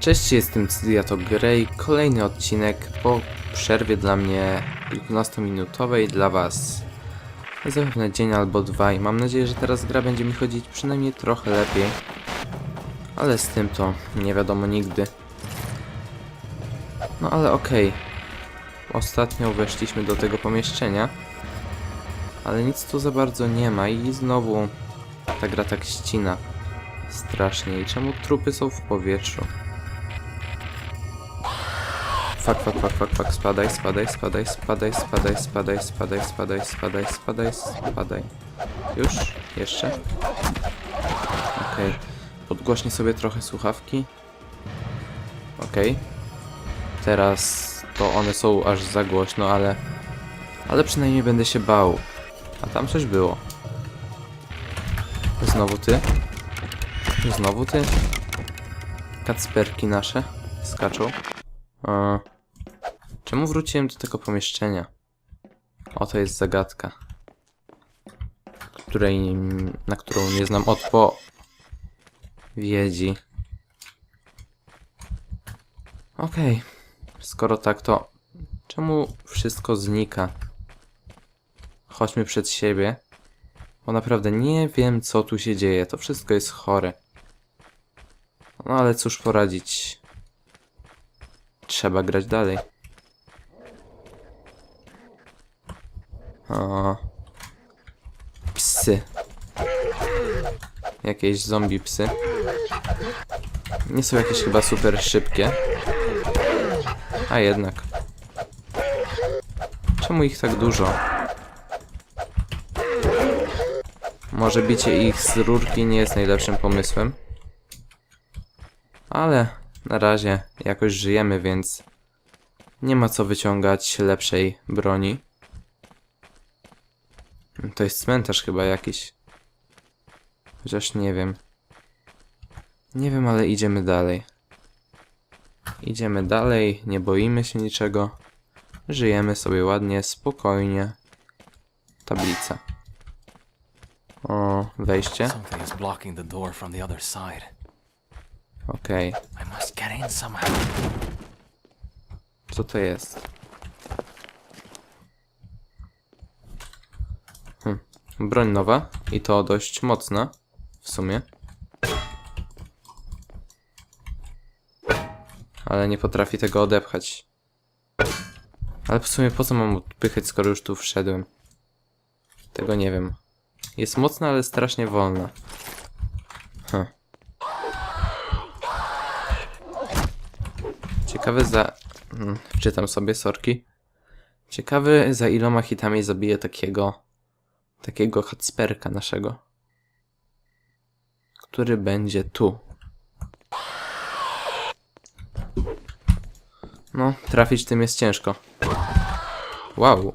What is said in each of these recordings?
Cześć, jestem Cydiato Grey. Kolejny odcinek po przerwie dla mnie kilkunastominutowej dla Was. Zapewne dzień albo dwa i mam nadzieję, że teraz gra będzie mi chodzić przynajmniej trochę lepiej. Ale z tym to nie wiadomo nigdy. No ale okej. Ostatnio weszliśmy do tego pomieszczenia. Ale nic tu za bardzo nie ma i znowu ta gra tak ścina. Strasznie. I czemu trupy są w powietrzu? Fuck, fuck, fuck, fuck, fuck, spadaj, spadaj, spadaj, spadaj, spadaj, spadaj, spadaj, spadaj, spadaj, spadaj, spadaj. Już? Jeszcze? Okej. Podgłośnię sobie trochę słuchawki. Okej. Teraz to one są aż za głośno, ale... Ale przynajmniej będę się bał. A tam coś było. Znowu ty? Znowu ty? Kacperki nasze skaczą. A, czemu wróciłem do tego pomieszczenia? Oto jest zagadka. Której, na którą nie znam odpowiedzi. Okej. Skoro tak, to czemu wszystko znika? Chodźmy przed siebie. Bo naprawdę nie wiem, co tu się dzieje. To wszystko jest chore. No ale cóż poradzić. Trzeba grać dalej. O. Psy. Jakieś zombie psy. Nie są jakieś chyba super szybkie. A jednak. Czemu ich tak dużo? Może bicie ich z rurki nie jest najlepszym pomysłem. Ale na razie jakoś żyjemy, więc nie ma co wyciągać lepszej broni. To jest cmentarz chyba jakiś. Chociaż nie wiem. Nie wiem, ale idziemy dalej. Idziemy dalej, nie boimy się niczego. Żyjemy sobie ładnie, spokojnie. Tablica. O, wejście. Okej. Somehow. Co to jest? Hm. Broń nowa i to dość mocna w sumie. Ale nie potrafi tego odepchać. Ale w sumie po co mam odpychać, skoro już tu wszedłem? Tego nie wiem. Jest mocna, ale strasznie wolna. Hm. Ciekawe za... Hmm, Wczytam sobie, sorki. Ciekawy za iloma hitami zabiję takiego... Takiego Kacperka naszego. Który będzie tu. No, trafić tym jest ciężko. Wow.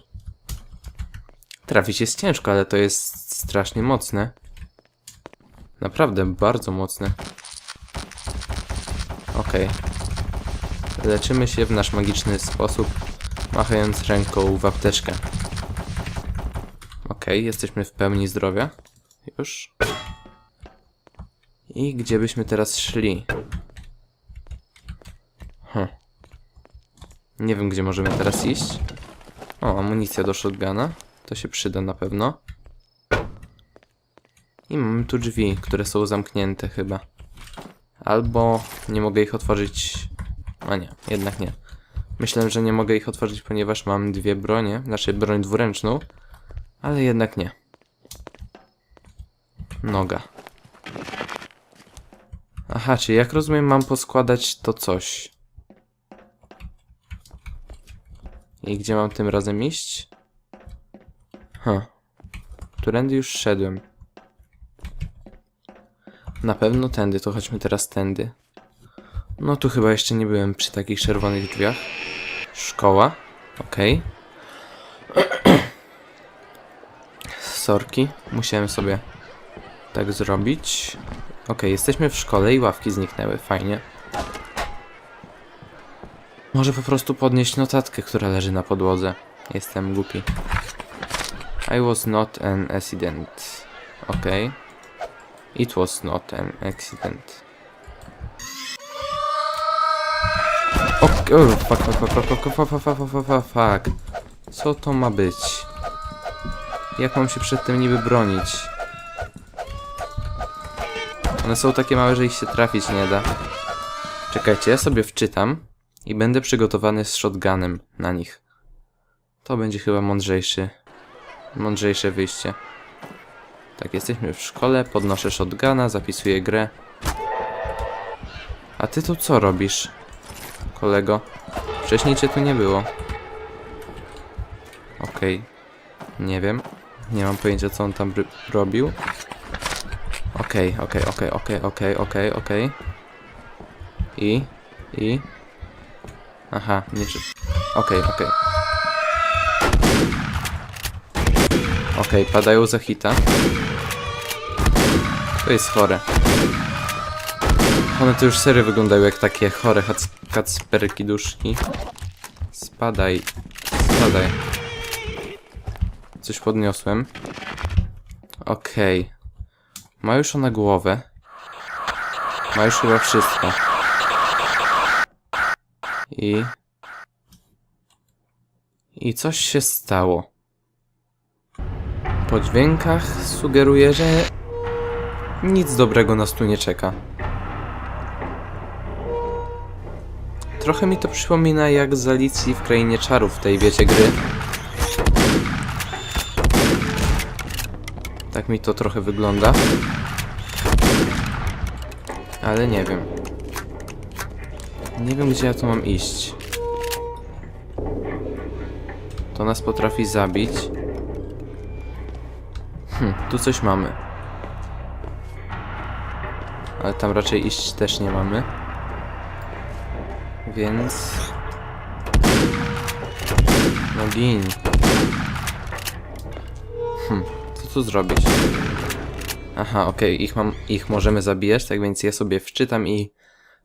Trafić jest ciężko, ale to jest strasznie mocne. Naprawdę bardzo mocne. Okej. Leczymy się w nasz magiczny sposób, machając ręką w apteczkę. Okej, jesteśmy w pełni zdrowia. Już. I gdzie byśmy teraz szli? Hm. Nie wiem, gdzie możemy teraz iść. O, amunicja do shotguna. To się przyda na pewno. I mamy tu drzwi, które są zamknięte chyba. Albo nie mogę ich otworzyć. A nie, jednak nie. Myślałem, że nie mogę ich otworzyć, ponieważ mam dwie bronie, znaczy broń dwuręczną, ale jednak nie. Noga. Aha, czyli jak rozumiem, mam poskładać to coś. I gdzie mam tym razem iść? Huh. Którędy już szedłem. Na pewno tędy, to chodźmy teraz tędy. No tu chyba jeszcze nie byłem przy takich czerwonych drzwiach. Szkoła. Okej. Sorki. Musiałem sobie tak zrobić. Okej, jesteśmy w szkole i ławki zniknęły. Fajnie. Może po prostu podnieść notatkę, która leży na podłodze. Jestem głupi. I was not an accident. Okay. It was not an accident. O, o, fuck, fuck, fuck, fuck, fuck, fuck, fuck, fuck, fuck, fuck, fuck. Co to ma być? Jak mam się przed tym niby bronić? One są takie małe, że ich się trafić nie da. Czekajcie, ja sobie wczytam i będę przygotowany z shotgunem na nich. To będzie chyba mądrzejszy, mądrzejsze wyjście. Tak, jesteśmy w szkole, podnoszę shotguna, zapisuję grę. A ty tu co robisz, kolego? Wcześniej cię tu nie było. Okej. Nie wiem. Nie mam pojęcia, co on tam robił. Okej, okej, okej, okej, okej, okej, okej. I? I? Aha, nie czy... Okej, okej. Okej, padają za hita. To jest chore. One to już serio wyglądają jak takie chore kacperki duszki. Spadaj. Spadaj. Coś podniosłem. Okej. Ma już ona głowę. Ma już chyba wszystko. I... I coś się stało. Po dźwiękach sugeruje, że nic dobrego nas tu nie czeka. Trochę mi to przypomina jak z Alicji w Krainie Czarów tej wiecie gry. Tak mi to trochę wygląda. Ale nie wiem. Nie wiem gdzie ja tu mam iść. To nas potrafi zabić. Hm, tu coś mamy. Ale tam raczej iść też nie mamy. Więc... No gin. Hm, tu zrobić? Aha, okej, ich mam, ich możemy zabijać, tak więc ja sobie wczytam i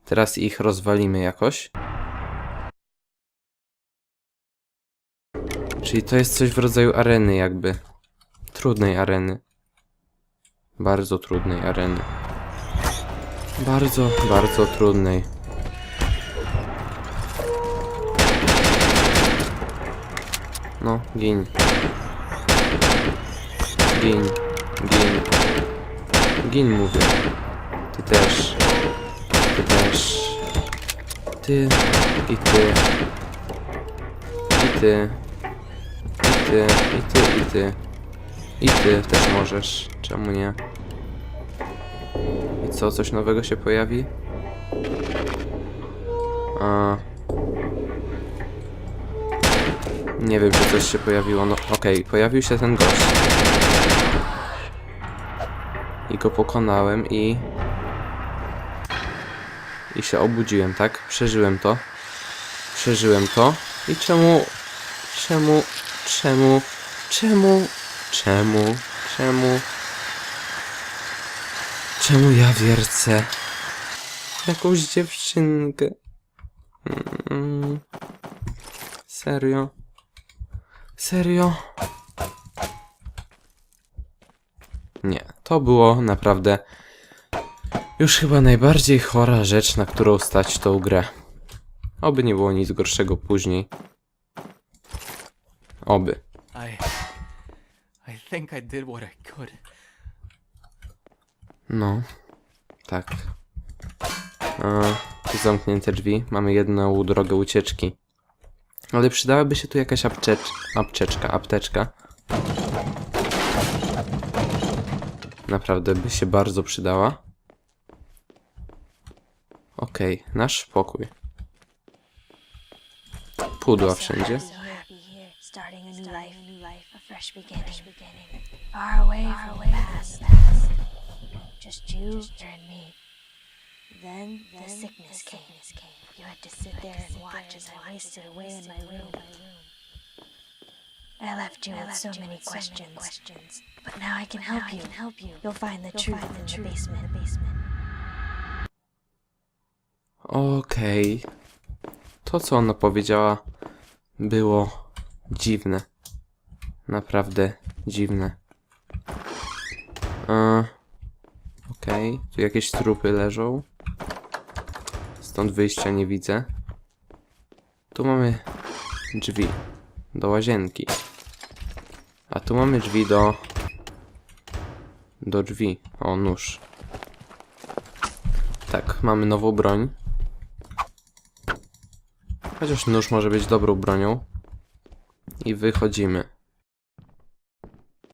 teraz ich rozwalimy jakoś. Czyli to jest coś w rodzaju areny jakby. Trudnej areny. Bardzo trudnej areny. Bardzo, bardzo trudnej. No, gin. Gin, gin. Gin mówię. Ty też. Ty też. Ty i ty. I ty. I ty, i ty, i ty. I ty też możesz. Czemu nie? I co, coś nowego się pojawi? A... Nie wiem, czy coś się pojawiło. No, okej, pojawił się ten gość. Go pokonałem i... I się obudziłem, tak? Przeżyłem to. Przeżyłem to. I czemu... Czemu... Czemu... Czemu... Czemu... Czemu... Czemu ja wiercę? Jakąś dziewczynkę. Mm. Serio? Serio? Nie, to było naprawdę już chyba najbardziej chora rzecz, na którą stać tą grę. Oby nie było nic gorszego później. Oby. No, tak. A, zamknięte drzwi. Mamy jedną drogę ucieczki. Ale przydałaby się tu jakaś apczeczka, apteczka. Naprawdę by się bardzo przydała. Okej, okay, nasz pokój. Pudła wszędzie. Then the sickness came. You had to sit there and watch as I wasted away in my room. I left you with so many questions, but now I can help you. You'll find the truth in the basement. Okej. To, co ona powiedziała, było dziwne. Naprawdę dziwne. E, Okej, tu jakieś trupy leżą. Stąd wyjścia nie widzę. Tu mamy drzwi do łazienki. A tu mamy drzwi do... Do drzwi. O, nóż. Tak, mamy nową broń. Chociaż nóż może być dobrą bronią. I wychodzimy.